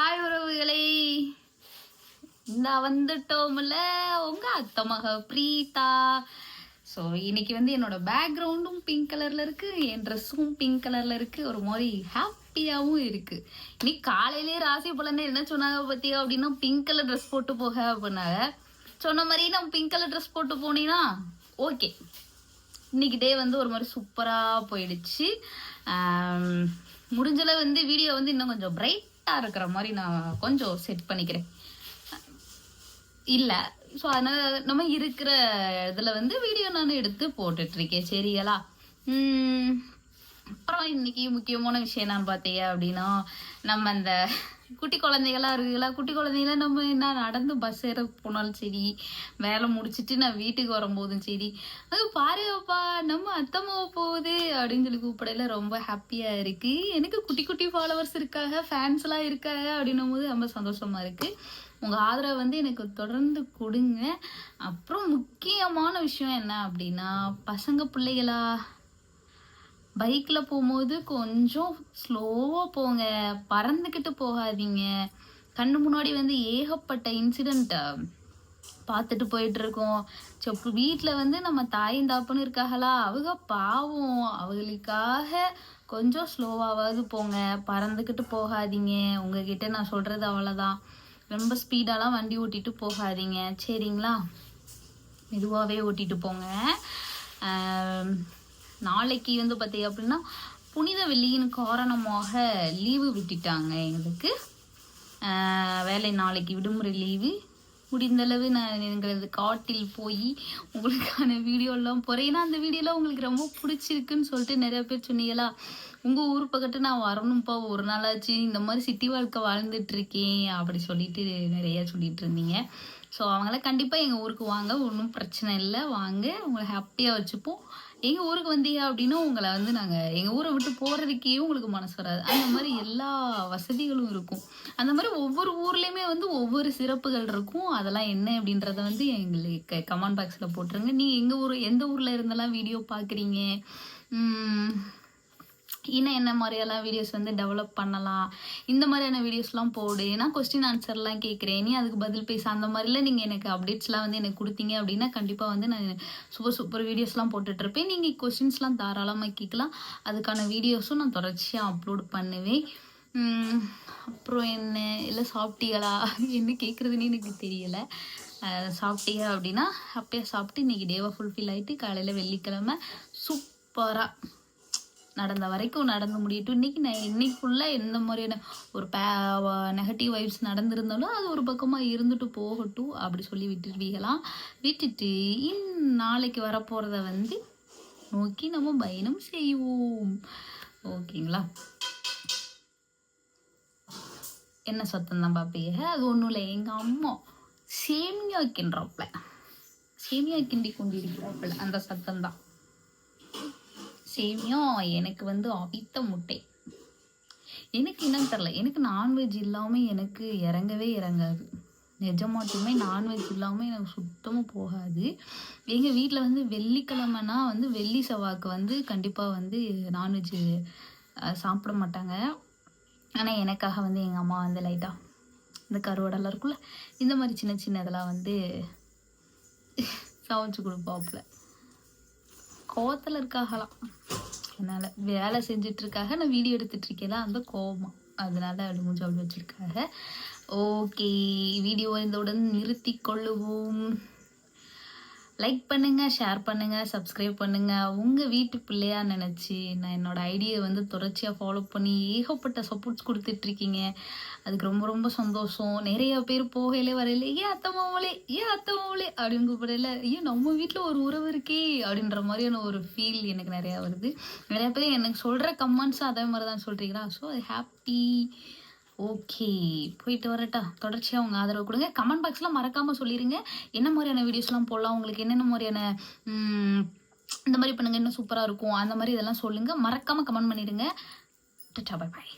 Hi உறவுகளை. நான் வந்துட்டோம்ல. உங்க அத்தை மக பிரீதா. ஸோ இன்னைக்கு வந்து என்னோட பேக்ரவுண்டும் பிங்க் கலர்ல இருக்கு. என் ட்ரெஸ்ஸும் பிங்க் கலர்ல இருக்கு. ஒரு மாதிரி ஹாப்பியாகவும் இருக்கு. இன்னைக்கு காலையிலேயே ராசி பலன்னு என்ன சொன்னாங்க பத்தியா அப்படின்னா பிங்க் கலர் ட்ரெஸ் போட்டு போக அப்படின்னாங்க. சொன்ன மாதிரி நான் பிங்க் கலர் ட்ரெஸ் போட்டு போனீங்கன்னா ஓகே இன்னைக்கு டே வந்து ஒரு மாதிரி சூப்பராக போயிடுச்சு. முடிஞ்சளவு வந்து வீடியோ வந்து இன்னும் கொஞ்சம் பிரைட் பிரைட்டாக இருக்கிற மாதிரி நான் கொஞ்சம் செட் பண்ணிக்கிறேன். இல்லை ஸோ அதனால் நம்ம இருக்கிற இதில் வந்து வீடியோ நான் எடுத்து போட்டுட்ருக்கேன் சரிங்களா அப்புறம் இன்னைக்கு முக்கியமான விஷயம் என்னன்னு பார்த்தீங்க அப்படின்னா நம்ம அந்த குட்டி குழந்தைகளாக இருக்குல்ல குட்டி குழந்தைகள நம்ம என்ன நடந்து பஸ் ஏற போனாலும் சரி வேலை முடிச்சுட்டு நான் வீட்டுக்கு வரும்போதும் சரி அது பாருப்பா நம்ம அத்தம்மாவை போகுது அப்படின்னு சொல்லி கூப்பிடையில ரொம்ப ஹாப்பியாக இருக்கு. எனக்கு குட்டி குட்டி ஃபாலோவர்ஸ் இருக்காங்க ஃபேன்ஸ்லாம் இருக்காங்க அப்படின்னும் போது ரொம்ப சந்தோஷமா இருக்கு. உங்கள் ஆதரவை வந்து எனக்கு தொடர்ந்து கொடுங்க. அப்புறம் முக்கியமான விஷயம் என்ன அப்படின்னா பசங்க பிள்ளைகளா பைக்கில் போகும்போது கொஞ்சம் ஸ்லோவாக போங்க. பறந்துக்கிட்டு போகாதீங்க. கண்ணு முன்னாடி வந்து ஏகப்பட்ட இன்சிடெண்ட் பார்த்துட்டு போயிட்டு இருக்கோம் செப்பு வீட்டில் வந்து நம்ம தாயும் தாப்புன்னு இருக்காங்களா அவங்க பாவம். அவங்களுக்காக கொஞ்சம் ஸ்லோவாவது போங்க. பறந்துக்கிட்டு போகாதீங்க. உங்ககிட்ட நான் சொல்கிறது அவ்வளோதான் ரொம்ப ஸ்பீடாலாம் வண்டி ஓட்டிட்டு போகாதீங்க. சரிங்களா? மெதுவாகவே ஓட்டிட்டு போங்க. நாளைக்கு வந்து பார்த்தீங்க அப்படின்னா புனித வெள்ளியின் காரணமாக லீவு விட்டுட்டாங்க எங்களுக்கு. வேலை நாளைக்கு விடுமுறை லீவு. முடிந்தளவு நான் எங்களது காட்டில் போய் உங்களுக்கான வீடியோலாம் போகிறேன் ஏன்னா அந்த வீடியோலாம் உங்களுக்கு ரொம்ப பிடிச்சிருக்குன்னு சொல்லிட்டு நிறைய பேர் சொன்னீங்களா? உங்கள் ஊர் பக்கத்து நான் வரணும்ப்பா ஒரு நாளாச்சு இந்த மாதிரி சிட்டி வாழ்க்கை வாழ்ந்துட்டு இருக்கேன் அப்படி சொல்லிட்டு நிறையா சொல்லிட்டு இருந்தீங்க. ஸோ அவங்களாம் கண்டிப்பாக எங்கள் ஊருக்கு வாங்க ஒன்றும் பிரச்சனை இல்லை. வாங்க உங்களை ஹாப்பியாக வச்சுப்போம். எங்கள் ஊருக்கு வந்தீங்க அப்படின்னா உங்களை வந்து நாங்கள் எங்கள் ஊரை விட்டு போகிறதுக்கே உங்களுக்கு மனசு வராது. அந்த மாதிரி எல்லா வசதிகளும் இருக்கும். அந்த மாதிரி ஒவ்வொரு ஊர்லேயுமே வந்து ஒவ்வொரு சிறப்புகள் இருக்கும். அதெல்லாம் என்ன அப்படின்றத வந்து எங்களுக்கு கமெண்ட் பாக்ஸில் போட்டுருங்க. நீங்கள் எங்கள் ஊர் எந்த ஊரில் இருந்தெல்லாம் வீடியோ பார்க்குறீங்க இன்னும் என்ன மாதிரியெல்லாம் வீடியோஸ் வந்து டெவலப் பண்ணலாம்? இந்த மாதிரியான வீடியோஸ்லாம் போடு. நான் கொஸ்டின் ஆன்சர்லாம் கேட்குறேன் நீ அதுக்கு பதில் பேச. அந்த மாதிரிலாம் நீங்கள் எனக்கு அப்டேட்ஸ்லாம் வந்து எனக்கு கொடுத்தீங்க அப்படின்னா கண்டிப்பாக வந்து நான் சூப்பர் சூப்பர் வீடியோஸ்லாம் போட்டுட்ருப்பேன் நீங்கள் கொஸ்டின்ஸ்லாம் தாராளமாக கேட்கலாம். அதுக்கான வீடியோஸும் நான் தொடர்ச்சியாக அப்லோட் பண்ணுவேன். அப்புறம் என்ன? இல்லை சாப்பிட்டீங்களா என்ன கேட்குறதுன்னு எனக்கு தெரியலை. சாப்பிட்டீங்க அப்படின்னா அப்பயே சாப்பிட்டு இன்றைக்கி டேவை ஃபுல்ஃபில் ஆகிட்டு காலையில் வெள்ளிக்கிழமை சூப்பராக நடந்த வரைக்கும் நடந்து முடியட்டும். இன்னைக்கு நான் இன்னைக்குள்ள எந்த மாதிரியான ஒரு பே நெகட்டிவ் வைப்ஸ் நடந்திருந்தாலும் அது ஒரு பக்கமாக இருந்துட்டு போகட்டும். அப்படி சொல்லி விட்டுருவீங்களாம் விட்டுட்டு இன் நாளைக்கு வரப்போகிறத வந்து நோக்கி நம்ம பயணம் செய்வோம். ஓகேங்களா? என்ன சத்தம் தான் பார்ப்பீங்க அது ஒன்றும் இல்லை. எங்கள் அம்மா சேமியா கிண்டுறாப்புல சேமியா கிண்டி கொண்டிருக்கிறாப்புல அந்த சத்தம் தான். சேமியா எனக்கு வந்து அவித்த முட்டை. எனக்கு என்னன்னு தெரில எனக்கு நான்வெஜ் இல்லாமல் எனக்கு இறங்கவே இறங்காது. நிஜமாட்டுமே நான்வெஜ் இல்லாமல் எனக்கு சுத்தமாக போகாது. எங்கள் வீட்டில் வந்து வெள்ளிக்கிழமைனா வந்து வெள்ளி செவ்வாய்க்கு வந்து கண்டிப்பாக வந்து நான்வெஜ் சாப்பிட மாட்டாங்க. ஆனால் எனக்காக வந்து எங்கள் அம்மா வந்து லைட்டாக இந்த கருவடெல்லாம் இருக்குல்ல இந்த மாதிரி சின்ன சின்ன இதெல்லாம் வந்து சமைச்சு கொடுப்பாப்புல. கோவத்தில் இருக்காகலாம் அதனால் வேலை செஞ்சுட்டு இருக்காக நான் வீடியோ எடுத்துட்டு இருக்கேன் அந்த கோபம் அதனால அப்படி மூஞ்சி அப்படி வச்சிருக்காங்க. ஓகே வீடியோ இதோட நிறுத்தி கொள்ளுவோம். லைக் பண்ணுங்க ஷேர் பண்ணுங்க சப்ஸ்கிரைப் பண்ணுங்க. உங்க வீட்டு பிள்ளையா நினைச்சு நான் என்னோட ஐடியை வந்து தொடர்ச்சியா ஃபாலோ பண்ணி ஏகப்பட்ட சப்போர்ட்ஸ் கொடுத்துட்டு இருக்கீங்க. அதுக்கு ரொம்ப ரொம்ப சந்தோஷம். நிறைய பேர் போகையிலே வரையில ஏன் அத்தை மாமலே ஏன் அத்தை மாமலே அப்படின்னு கூப்பிடல. ஏன் நம்ம வீட்டில் ஒரு உறவு இருக்கே அப்படின்ற மாதிரியான ஒரு ஃபீல் எனக்கு நிறையா வருது. நிறைய பேர் எனக்கு சொல்கிற கமெண்ட்ஸும் அதே மாதிரி தான் சொல்கிறீங்களா ஸோ அது ஹாப்பி ஓகே போயிட்டு வரட்டா. தொடர்ச்சியாக உங்கள் ஆதரவு கொடுங்க. கமெண்ட் பாக்ஸில் மறக்காமல் சொல்லிடுங்க என்ன மாதிரியான வீடியோஸ்லாம் போடலாம்? உங்களுக்கு என்னென்ன மாதிரியான இந்த மாதிரி பண்ணுங்க இன்னும் சூப்பராக இருக்கும். அந்த மாதிரி இதெல்லாம் சொல்லுங்கள் மறக்காமல் கமெண்ட் பண்ணிடுங்க. Ta-ta bye bye